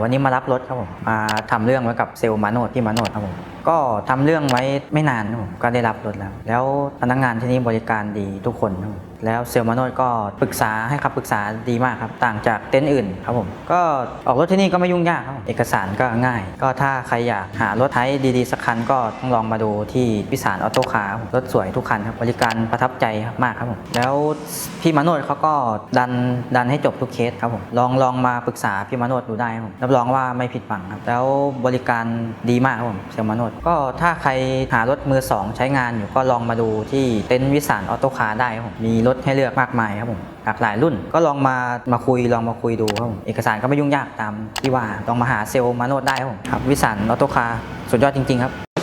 วันนี้มารับรถครับผมมาทำเรื่องไว้กับเซลล์มาโนดที่มาโนดครับผมก็ทำเรื่องไว้ไม่นานครับผมก็ได้รับรถแล้ว แล้วพนักงานที่นี่บริการดีทุกคนครับผม แล้วเซลล์มาโนดก็ปรึกษาให้คำปรึกษาดีมากครับ ต่างจากเต็นท์อื่นครับผมก็ออกรถที่นี่ก็ไม่ยุ่งยากครับเอกสารก็ง่าย ก็ถ้าใครอยากหารถไทยดีๆสักคันก็ต้องลองมาดูที่พิสารออโต้คาร์รถสวยทุกคันครับบริการประทับใจมากครับผมแล้วพี่มาโนดเขาก็ดันดันให้จบทุกเคสครับผมลองลองมาปรึกษาพี่มาโนดดูได้ครับผมรับรองว่าไม่ผิดหวังครับแล้วบริการดีมากครับผมเซลล์มาโนดก็ถ้าใครหารถมือสองใช้งานอยู่ก็ลองมาดูที่เต็นท์วิสารออโต้คาร์ได้ครับผมมีรถให้เลือกมากมายครับผมหลากหลายรุ่นก็ลองมามาคุยลองมาคุยดูครับผมเอกสารก็ไม่ยุ่งยากตามที่ว่าลองมาหาเซลล์มาโนดได้ครับผมครับวิสารออโต้คาร์สุดยอดจริงๆครับ